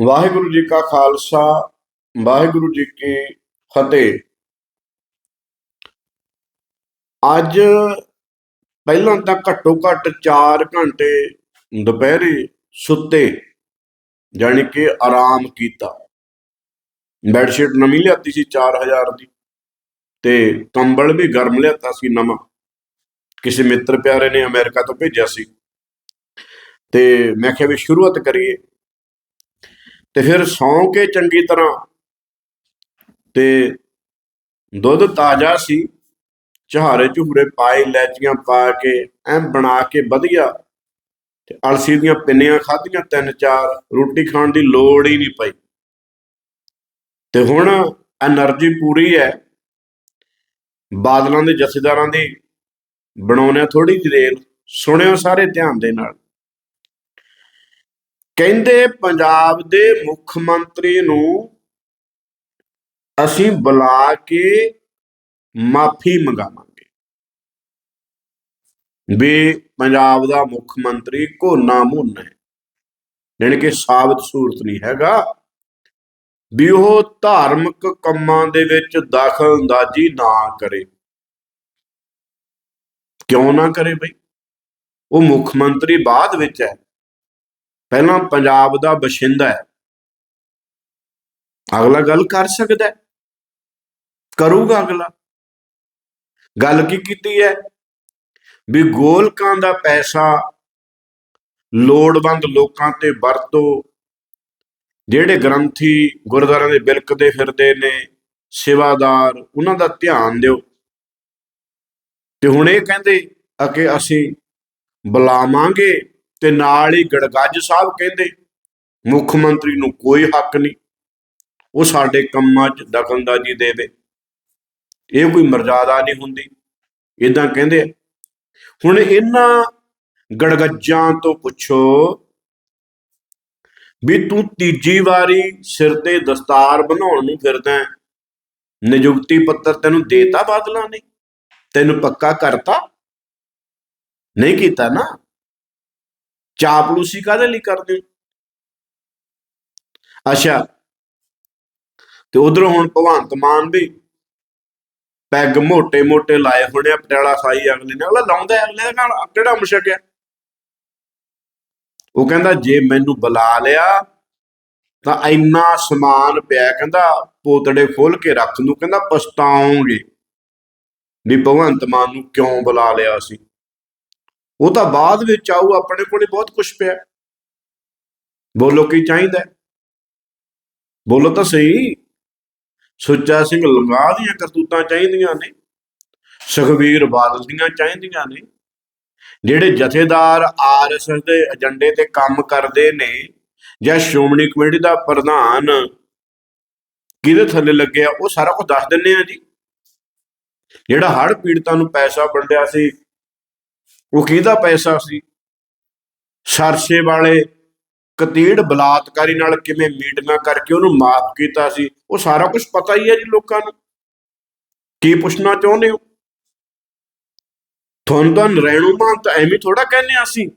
ਵਾਹਿਗੁਰੂ ਜੀ ਕਾ ਖਾਲਸਾ, ਵਾਹਿਗੁਰੂ ਜੀ ਕੀ ਫਤਿਹ। ਅੱਜ ਪਹਿਲਾਂ ਤਾਂ ਘੱਟੋ ਘੱਟ 4 ਘੰਟੇ ਦੁਪਹਿਰੇ ਸੁੱਤੇ, ਜਾਣੀ ਕਿ ਆਰਾਮ ਕੀਤਾ। ਬੈੱਡਸ਼ੀਟ ਨਵੀਂ ਲਿਆਤੀ ਸੀ 4000 ਦੀ ਤੇ ਕੰਬਲ ਵੀ ਗਰਮ ਲਿਆਤਾ ਸੀ ਨਵਾਂ। ਕਿਸੇ ਮਿੱਤਰ ਪਿਆਰੇ ਨੇ ਅਮਰੀਕਾ ਤੋਂ ਭੇਜਿਆ ਸੀ। ਤੇ ਮੈਂ ਕਿਹਾ ਵੀ ਸ਼ੁਰੂਆਤ ਕਰੀਏ। ਤੇ ਫਿਰ ਸੌਂ ਕੇ ਚੰਗੀ ਤਰ੍ਹਾਂ ਤੇ ਦੁੱਧ ਤਾਜ਼ਾ ਸੀ, ਚਹਾਰੇ ਝੂਰੇ ਪਾਏ, ਲੈਚੀਆਂ ਪਾ ਕੇ, ਐ ਬਣਾ ਕੇ ਵਧੀਆ ਤੇ ਅਲਸੀ ਦੀਆਂ ਪਿੰਨੀਆਂ ਖਾਧੀਆਂ ਤਿੰਨ ਚਾਰ, ਰੋਟੀ ਖਾਣ ਦੀ ਲੋੜ ਹੀ ਨਹੀਂ ਪਈ। ਤੇ ਹੁਣ એનર્ਜੀ ਪੂਰੀ ਹੈ, ਬਾਦਲਾਂ ਦੇ ਜਥੇਦਾਰਾਂ ਦੀ ਬਣਾਉਣਿਆ ਥੋੜੀ ਜਿਹੀ ਰੇਲ ਸੁਣਿਓ ਸਾਰੇ ਧਿਆਨ ਦੇ ਨਾਲ। ਕਹਿੰਦੇ ਪੰਜਾਬ ਦੇ ਮੁੱਖ ਮੰਤਰੀ ਨੂੰ ਅਸੀਂ ਬੁਲਾ ਕੇ ਮਾਫੀ ਮੰਗਾਵਾਂਗੇ। ਵੀ ਪੰਜਾਬ ਦਾ ਮੁੱਖ ਮੰਤਰੀ ਘੋਨਾ ਮੁੰਨਾ ਹੈ। ਜਾਣੀ ਕਿ ਸਾਬਤ ਸੂਰਤ ਨਹੀਂ ਹੈਗਾ। ਵੀ ਉਹ ਧਾਰਮਿਕ ਕੰਮਾਂ ਦੇ ਵਿੱਚ ਦਖਲ ਅੰਦਾਜ਼ੀ ਨਾ ਕਰੇ। ਕਿਉਂ ਨਾ ਕਰੇ ਬਈ? ਉਹ ਮੁੱਖ ਮੰਤਰੀ ਬਾਅਦ ਵਿੱਚ ਹੈ। ਪਹਿਲਾਂ ਪੰਜਾਬ ਦਾ ਬਸ਼ਿੰਦਾ ਹੈ। ਅਗਲਾ ਗੱਲ ਕਰ ਸਕਦਾ ਹੈ। ਕਰੂਗਾ ਅਗਲਾ। ਗੱਲ ਕੀ ਕੀਤੀ ਹੈ? ਵੀ ਗੋਲਕਾਂ ਦਾ ਪੈਸਾ ਲੋੜਵੰਦ ਲੋਕਾਂ ਤੇ ਵਰਤੋ, ਜਿਹੜੇ ਗ੍ਰੰਥੀ ਗੁਰਦੁਆਰਿਆਂ ਦੇ ਬਿਲਕਦੇ ਫਿਰਦੇ ਨੇ, ਸੇਵਾਦਾਰ, ਉਹਨਾਂ ਦਾ ਧਿਆਨ ਦਿਓ। ਤੇ ਹੁਣ ਇਹ ਕਹਿੰਦੇ ਆ ਕਿ ਅਸੀਂ ਬੁਲਾਵਾਂਗੇ ਤੇ ਨਾਲ ਹੀ ਗੜਗੱਜ ਸਾਹਿਬ ਕਹਿੰਦੇ, ਮੁੱਖ ਮੰਤਰੀ ਨੂੰ ਕੋਈ ਹੱਕ ਨਹੀਂ, ਉਹ ਸਾਡੇ ਕੰਮਾਂ 'ਚ ਦਖਲਅੰਦਾਜ਼ੀ ਦੇਵੇ। ਇਹ ਕੋਈ ਮਰਜ਼ਾਦਾ ਨਹੀਂ ਹੁੰਦੀ। ਇਦਾਂ ਕਹਿੰਦੇ ਹੁਣ ਇਹਨਾਂ ਗੜਗੱਜਾਂ ਤੋਂ ਪੁੱਛੋ ਵੀ ਤੂੰ ਤੀਜੀ ਵਾਰੀ ਸਿਰ ਤੇ ਦਸਤਾਰ ਬਣਾਉਣ ਨੂੰ ਫਿਰਦਾ ਨਿਯੁਕਤੀ ਪੱਤਰ ਤੈਨੂੰ ਦੇਤਾ ਬਾਦਲਾਂ ਨੇ? ਤੈਨੂੰ ਪੱਕਾ ਕਰਤਾ? ਨਹੀਂ ਕੀਤਾ ਨਾ? ਚਾਪਲੂਸੀ ਕਾਦੇ ਲਈ ਕਰਦੇ ਅੱਛਾ। ਤੇ ਉਧਰੋਂ ਹੁਣ ਭਵੰਤ ਮਾਨ ਵੀ ਪੈਗ ਮੋਟੇ ਮੋਟੇ ਲਾਏ ਹੋਣੇ ਪਟਿਆਲਾ ਖਾਈ ਅਗਲੇ ਨੇ। ਅਗਲਾ ਲਾਉਂਦਾ ਅਗਲੇ ਦਾ ਨਾਲ ਕਿਹੜਾ ਮੁਸ਼ਕ ਹੈ? ਉਹ ਕਹਿੰਦਾ, ਜੇ ਮੈਨੂੰ ਬੁਲਾ ਲਿਆ, ਤਾਂ ਇੰਨਾ ਸਮਾਨ ਪਿਆ। ਕਹਿੰਦਾ, ਪੋਤੜੇ ਖੋਲ ਕੇ ਰੱਖ ਨੂੰ ਕਹਿੰਦਾ, ਪਛਤਾਉਂਗੇ। ਵੀ ਭਗਵੰਤ ਮਾਨ ਨੂੰ ਕਿਉਂ ਬੁਲਾ ਲਿਆ ਸੀ? ਉਹ ਤਾਂ ਬਾਅਦ ਵਿੱਚ ਆਊ, ਆਪਣੇ ਕੋਲੇ ਬਹੁਤ ਕੁਝ ਪਿਆ। ਬੋਲੋ ਕੀ ਚਾਹੀਦਾ ਬੋਲੋ ਤਾਂ ਸਹੀ। ਸੁੱਚਾ ਸਿੰਘ ਲੰਗਾ ਦੀਆਂ ਕਰਤੂਤਾਂ ਚਾਹੀਦੀਆਂ ਨੇ ਸੁਖਵੀਰ ਬਾਦਲ ਦੀਆਂ ਚਾਹੀਦੀਆਂ ਨੇ। ਜਿਹੜੇ ਜਥੇਦਾਰ ਆਰਐਸਐਸ ਦੇ ਏਜੰਡੇ ਤੇ ਕੰਮ ਕਰਦੇ ਨੇ, ਜਾਂ ਸ਼੍ਰੋਮਣੀ ਕਮੇਟੀ ਦਾ ਪ੍ਰਧਾਨ ਕਿਹਦੇ ਥੱਲੇ ਲੱਗਿਆ, ਉਹ ਸਾਰਾ ਕੁਝ ਦੱਸ ਦਿੰਨੇ ਆ ਜੀ। ਜਿਹੜਾ ਹੜ੍ਹ ਪੀੜਤਾਂ ਨੂੰ ਪੈਸਾ ਵੰਡਿਆ ਸੀ ਉਹ ਕਿਹਦਾ ਪੈਸਾ ਸੀ? ਸਰਸੇ ਵਾਲੇ ਕਤੀੜ ਬਲਾਤਕਾਰੀ ਨਾਲ ਕਿਵੇਂ ਮੀਟਿੰਗਾਂ ਕਰਕੇ ਉਹਨੂੰ ਮਾਫ ਕੀਤਾ ਸੀ? ਉਹ ਸਾਰਾ ਕੁਝ ਪਤਾ ਹੀ ਹੈ ਜੀ ਲੋਕਾਂ ਨੂੰ। ਕੀ ਪੁੱਛਣਾ ਚਾਹੁੰਦੇ ਹੋ? ਤੁਹਾਨੂੰ ਤਾਂ ਨਰੈਣੂ ਮਾਨ ਤਾਂ ਐਵੇਂ ਥੋੜਾ ਕਹਿੰਦੇ ਆ ਅਸੀਂ।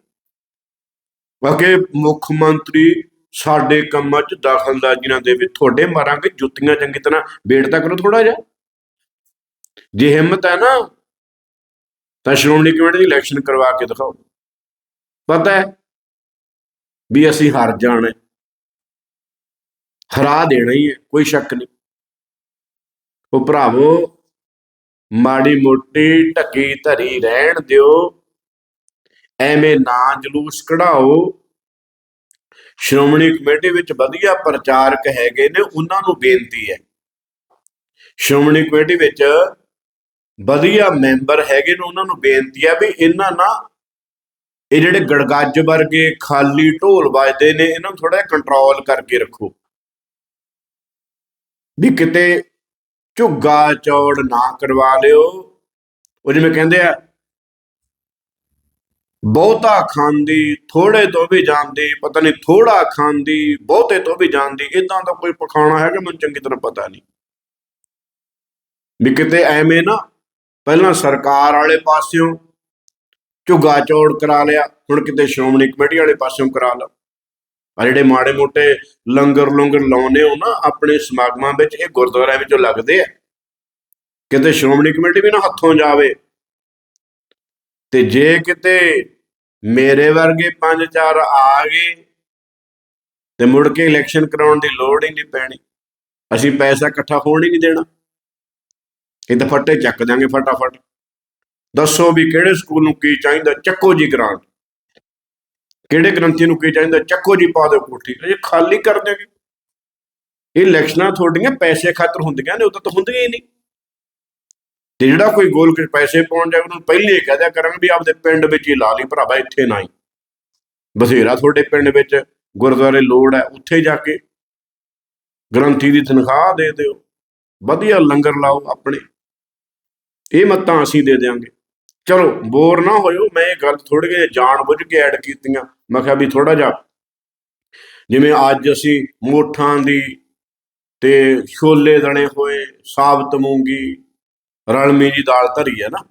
ਕਿ ਮੁੱਖ ਮੰਤਰੀ ਸਾਡੇ ਕੰਮਾਂ 'ਚ ਦਖਲਅੰਦਾਜ਼ੀ ਨਾ ਦੇਵੇ ਤੁਹਾਡੇ ਮਾਰਾਂਗੇ ਜੁੱਤੀਆਂ ਚੰਗੀ ਤਰ੍ਹਾਂ। ਵੇਟ ਤਾਂ ਕਰੋ ਥੋੜਾ ਜਿਹਾ। ਜੇ ਹਿੰਮਤ ਹੈ ਨਾ ਤਾਂ ਸ਼੍ਰੋਮਣੀ ਕਮੇਟੀ ਦੀ ਇਲੈਕਸ਼ਨ ਕਰਵਾ ਕੇ ਦਿਖਾਓ। ਪਤਾ ਹੈ ਵੀ ਅਸੀਂ ਹਾਰ ਜਾਣਾ ਹਰਾ ਦੇਣਾ ਹੀ ਹੈ, ਕੋਈ ਸ਼ੱਕ ਨਹੀਂ। ਉਹ ਭਰਾਵੋ, ਮਾੜੀ ਮੋਟੀ ਢੱਕੀ ਧਰੀ ਰਹਿਣ ਦਿਓ। ਐਵੇਂ ਨਾ ਜਲੂਸ ਕਢਾਓ। ਸ਼੍ਰੋਮਣੀ ਕਮੇਟੀ ਵਿੱਚ ਵਧੀਆ ਪ੍ਰਚਾਰਕ ਹੈਗੇ ਨੇ, ਉਹਨਾਂ ਨੂੰ ਬੇਨਤੀ ਹੈ। ਸ਼੍ਰੋਮਣੀ ਕਮੇਟੀ ਵਿੱਚ ਵਧੀਆ ਮੈਂਬਰ ਹੈਗੇ ਨੇ, ਉਹਨਾਂ ਨੂੰ ਬੇਨਤੀ ਆ ਵੀ ਇਹਨਾਂ ਨਾ ਇਹ ਜਿਹੜੇ ਗੜਗੱਜ ਵਰਗੇ ਖਾਲੀ ਢੋਲ ਵੱਜਦੇ ਨੇ, ਇਹਨਾਂ ਨੂੰ ਥੋੜਾ ਕੰਟਰੋਲ ਕਰਕੇ ਰੱਖੋ। ਵੀ ਕਿਤੇ ਝੁੱਗਾ ਚੌੜ ਨਾ ਕਰਵਾ ਲਿਓ। ਉਹ ਜਿਵੇਂ ਕਹਿੰਦੇ ਆ, ਬਹੁਤਾ ਖਾਂਦੀ ਥੋੜੇ ਤੋਂ ਵੀ ਜਾਂਦੀ, ਪਤਾ ਨਹੀਂ ਥੋੜਾ ਖਾਂਦੀ, ਬਹੁਤੇ ਤੋਂ ਵੀ ਜਾਂਦੀ ਇਦਾਂ ਦਾ ਕੋਈ ਪਖਾਣਾ ਹੈਗਾ, ਮੈਨੂੰ ਚੰਗੀ ਤਰ੍ਹਾਂ ਪਤਾ ਨਹੀਂ। ਵੀ ਕਿਤੇ ਐਵੇਂ ਨਾ ਪਹਿਲਾਂ ਸਰਕਾਰ ਵਾਲੇ ਪਾਸਿਓਂ ਝੁੱਗਾ ਚੌੜ ਕਰਾ ਲਿਆ, ਹੁਣ ਕਿਤੇ ਸ਼੍ਰੋਮਣੀ ਕਮੇਟੀ ਵਾਲੇ ਪਾਸਿਓਂ ਕਰਾ ਲਓ ਆ ਜਿਹੜੇ ਮਾੜੇ ਮੋਟੇ ਲੰਗਰ ਲੰਗਰ ਲਾਉਨੇ ਹੋ ਨਾ, ਆਪਣੇ ਸਮਾਗਮਾਂ ਵਿੱਚ, ਇਹ ਗੁਰਦੁਆਰਿਆਂ ਵਿੱਚੋਂ ਲੱਗਦੇ ਆ। ਕਿਤੇ ਸ਼੍ਰੋਮਣੀ ਕਮੇਟੀ ਵੀ ਨਾ ਹੱਥੋਂ ਜਾਵੇ। ਤੇ ਜੇ ਕਿਤੇ ਮੇਰੇ ਵਰਗੇ ਪੰਜ ਚਾਰ ਆ ਗਏ, ਤੇ ਮੁੜ ਕੇ ਇਲੈਕਸ਼ਨ ਕਰਾਉਣ ਦੀ ਲੋੜ ਹੀ ਨਹੀਂ ਪੈਣੀ। ਅਸੀਂ ਪੈਸਾ ਇਕੱਠਾ ਹੋਣ ਹੀ ਨਹੀਂ ਦੇਣਾ। ਇਹ ਤਾਂ ਫੱਟੇ ਚੱਕ ਦਾਂਗੇ ਫਟਾਫਟ। ਦੱਸੋ ਵੀ ਕਿਹੜੇ ਸਕੂਲ ਨੂੰ ਕੀ ਚਾਹੀਦਾ? ਚੱਕੋ ਜੀ ਗ੍ਰਾਂਟ। ਕਿਹੜੇ ਗ੍ਰੰਥੀ ਨੂੰ ਕੀ ਚਾਹੀਦਾ? ਚੱਕੋ ਜੀ, ਪਾ ਦਿਓ ਕੋਠੀ। ਇਹ ਖਾਲੀ ਕਰ ਦੇਗੇ ਇਹ ਇਲੈਕਸ਼ਨਾਂ ਤੁਹਾਡੀਆਂ ਪੈਸੇ ਖਾਤਰ ਹੁੰਦੀਆਂ ਨੇ, ਉਦੋਂ ਤਾਂ ਹੁੰਦੀਆਂ ਹੀ ਨਹੀਂ। ਤੇ ਜਿਹੜਾ ਕੋਈ ਗੋਲ ਕੇ ਪੈਸੇ ਪਾਉਣ ਜਾਏ ਉਹਨੂੰ ਪਹਿਲੇ ਹੀ ਕਹਿ ਦਿਆ ਕਰਾਂਗੇ ਵੀ ਆਪਦੇ ਪਿੰਡ ਵਿੱਚ ਹੀ ਲਾ ਲਈ, ਭਰਾਵਾ, ਇੱਥੇ ਨਾ ਹੀ। ਬਥੇਰਾ ਤੁਹਾਡੇ ਪਿੰਡ ਵਿੱਚ ਗੁਰਦੁਆਰੇ ਲੋੜ ਹੈ, ਉੱਥੇ ਜਾ ਕੇ ਗ੍ਰੰਥੀ ਦੀ ਤਨਖਾਹ ਦੇ ਦਿਓ। ਵਧੀਆ ਲੰਗਰ ਲਾਓ ਆਪਣੇ। ਇਹ ਮੱਤਾਂ ਅਸੀਂ ਦੇ ਦਿਆਂਗੇ। ਚਲੋ ਬੋਰ ਨਾ ਹੋਇਓ, ਮੈਂ ਇਹ ਗੱਲ ਥੋੜੀ ਜਿਹੇ ਜਾਣ ਬੁੱਝ ਕੇ ਐਡ ਕੀਤੀਆਂ। ਮੈਂ ਕਿਹਾ ਵੀ ਥੋੜਾ ਜਿਹਾ, ਜਿਵੇਂ ਅੱਜ ਅਸੀਂ ਮੋਠਾਂ ਦੀ ਤੇ ਛੋਲੇ ਦਣੇ ਹੋਏ, ਸਾਬਤ ਮੂੰਗੀ ਰਲਮੀ ਦੀ ਦਾਲ ਧਰੀ ਹੈ ਨਾ,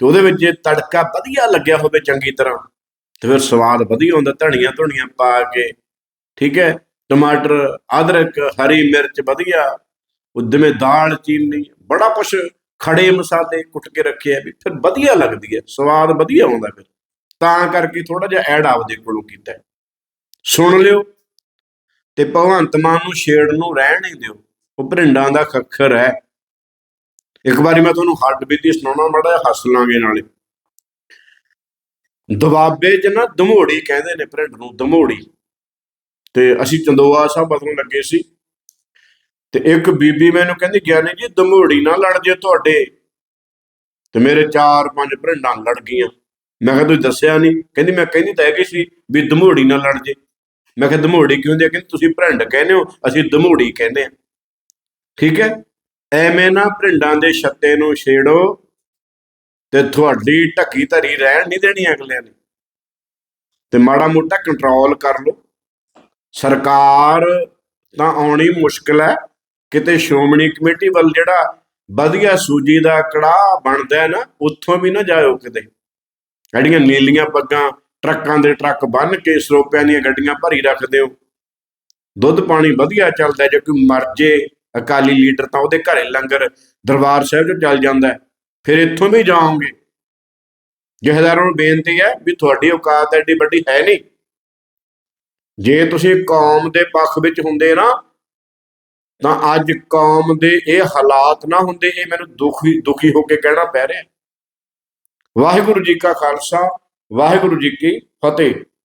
ਤੇ ਉਹਦੇ ਵਿੱਚ ਜੇ ਤੜਕਾ ਵਧੀਆ ਲੱਗਿਆ ਹੋਵੇ ਚੰਗੀ ਤਰ੍ਹਾਂ, ਤੇ ਫਿਰ ਸਵਾਦ ਵਧੀਆ ਹੁੰਦਾ ਧਣੀਆਂ ਧੁਣੀਆਂ ਪਾ ਕੇ, ਠੀਕ ਹੈ, ਟਮਾਟਰ, ਅਦਰਕ, ਹਰੀ ਮਿਰਚ ਵਧੀਆ, ਉਦਮੇ ਦਾਲ, ਚੀਨੀ, ਬੜਾ ਕੁਛ ਖੜੇ ਮਸਾਲੇ ਕੁੱਟ ਕੇ ਰੱਖੇ ਆ ਵੀ ਫਿਰ ਵਧੀਆ ਲੱਗਦੀ ਹੈ, ਸਵਾਦ ਵਧੀਆ ਆਉਂਦਾ ਫਿਰ। ਤਾਂ ਕਰਕੇ ਥੋੜਾ ਜਿਹਾ ਐਡ ਆਪਦੇ ਕੋਲੋਂ ਕੀਤਾ ਸੁਣ ਲਿਓ ਤੇ ਭਗਵੰਤ ਮਾਨ ਨੂੰ ਛੇੜ ਨੂੰ ਰਹਿਣ ਨਹੀਂ ਦਿਓ। ਉਹ ਭਰਿੰਡਾਂ ਦਾ ਖੱਖਰ ਹੈ। ਇੱਕ ਵਾਰੀ ਮੈਂ ਤੁਹਾਨੂੰ ਹੱਡ ਬੀਤੀ ਸੁਣਾਉਣਾ, ਮੜਾ ਹੱਸ ਲਾਂਗੇ ਨਾਲੇ। ਦਵਾਬੇ 'ਚ ਨਾ ਦਮੋੜੀ ਕਹਿੰਦੇ ਨੇ ਭਰਿੰਡ ਨੂੰ, ਦਮੋੜੀ। ਤੇ ਅਸੀਂ ਚੰਦੋਆ ਸਾਹਿਬ ਬਦਲਣ ਲੱਗੇ ਸੀ। ਤੇ ਇੱਕ ਬੀਬੀ ਮੈਨੂੰ ਕਹਿੰਦੀ, ਗਿਆਨੀ ਜੀ, ਦਮੋੜੀ ਨਾ ਲੜ ਜੇ ਤੁਹਾਡੇ। ਤੇ ਮੇਰੇ ਚਾਰ ਪੰਜ ਭਰਿੰਡਾਂ ਲੜ ਗਈਆਂ। ਮੈਂ ਕਿਹਾ, ਤੁਸੀਂ ਦੱਸਿਆ ਨਹੀਂ ਕਹਿੰਦੀ, ਮੈਂ ਕਹਿੰਦੀ ਤਾਂ ਹੈਗੀ ਸੀ ਵੀ ਦਮੋੜੀ ਨਾ ਲੜ ਜੇ। ਮੈਂ ਕਿਹਾ, ਦਮੋੜੀ ਕਿਉਂ ਹੁੰਦੀ ਹੈ ਕਹਿੰਦੀ, ਤੁਸੀਂ ਭਰਿੰਡ ਕਹਿੰਦੇ ਹੋ, ਅਸੀਂ ਦਮੋੜੀ ਕਹਿੰਦੇ ਆ। ਠੀਕ ਹੈ? ਐਵੇਂ ਨਾ ਭਰਿੰਡਾਂ ਦੇ ਛੱਤੇ ਨੂੰ ਛੇੜੋ ਤੇ ਤੁਹਾਡੀ ਢੱਕੀ ਧਰੀ ਰਹਿਣ ਨਹੀਂ ਦੇਣੀ ਅਗਲਿਆਂ ਨੇ। ਤੇ ਮਾੜਾ ਮੋਟਾ ਕੰਟਰੋਲ ਕਰ ਲਓ। ਸਰਕਾਰ ਤਾਂ ਆਉਣੀ ਮੁਸ਼ਕਲ ਹੈ। ਕਿਤੇ ਸ਼੍ਰੋਮਣੀ ਕਮੇਟੀ ਵੱਲ ਜਿਹੜਾ ਵਧੀਆ ਸੂਜੀ ਦਾ ਕੜਾਹ ਬਣਦਾ ਨਾ, ਉੱਥੋਂ ਵੀ ਨਾ ਜਾਇਓ ਕਿਤੇ। ਜਿਹੜੀਆਂ ਨੀਲੀਆਂ ਪੱਗਾਂ ਟਰੱਕਾਂ ਦੇ ਟਰੱਕ ਬੰਨ ਕੇ ਸਰੋਪਿਆਂ ਦੀਆਂ ਗੱਡੀਆਂ ਭਰੀ ਰੱਖਦੇ ਹੋ। ਦੁੱਧ ਪਾਣੀ ਵਧੀਆ ਚੱਲਦਾ ਜੇ ਕੋਈ ਮਰ ਜੇ ਅਕਾਲੀ ਲੀਡਰ ਤਾਂ ਉਹਦੇ ਘਰੇ ਲੰਗਰ ਦਰਬਾਰ ਸਾਹਿਬ 'ਚ ਚੱਲ ਜਾਂਦਾ ਫਿਰ ਇੱਥੋਂ ਵੀ ਜਾਓਗੇ। ਜਹਦਾਰਾਂ ਨੂੰ ਬੇਨਤੀ ਹੈ ਵੀ ਤੁਹਾਡੀ ਔਕਾਤ ਐਡੀ ਵੱਡੀ ਹੈ ਨਹੀਂ। ਜੇ ਤੁਸੀਂ ਕੌਮ ਦੇ ਪੱਖ ਵਿੱਚ ਹੁੰਦੇ ਨਾ ਤਾਂ ਅੱਜ ਕੌਮ ਦੇ ਇਹ ਹਾਲਾਤ ਨਾ ਹੁੰਦੇ, ਇਹ ਮੈਨੂੰ ਦੁਖੀ ਦੁਖੀ ਹੋ ਕੇ ਕਹਿਣਾ ਪੈ ਰਿਹਾ। ਵਾਹਿਗੁਰੂ ਜੀ ਕਾ ਖਾਲਸਾ, ਵਾਹਿਗੁਰੂ ਜੀ ਕੀ ਫਤਿਹ।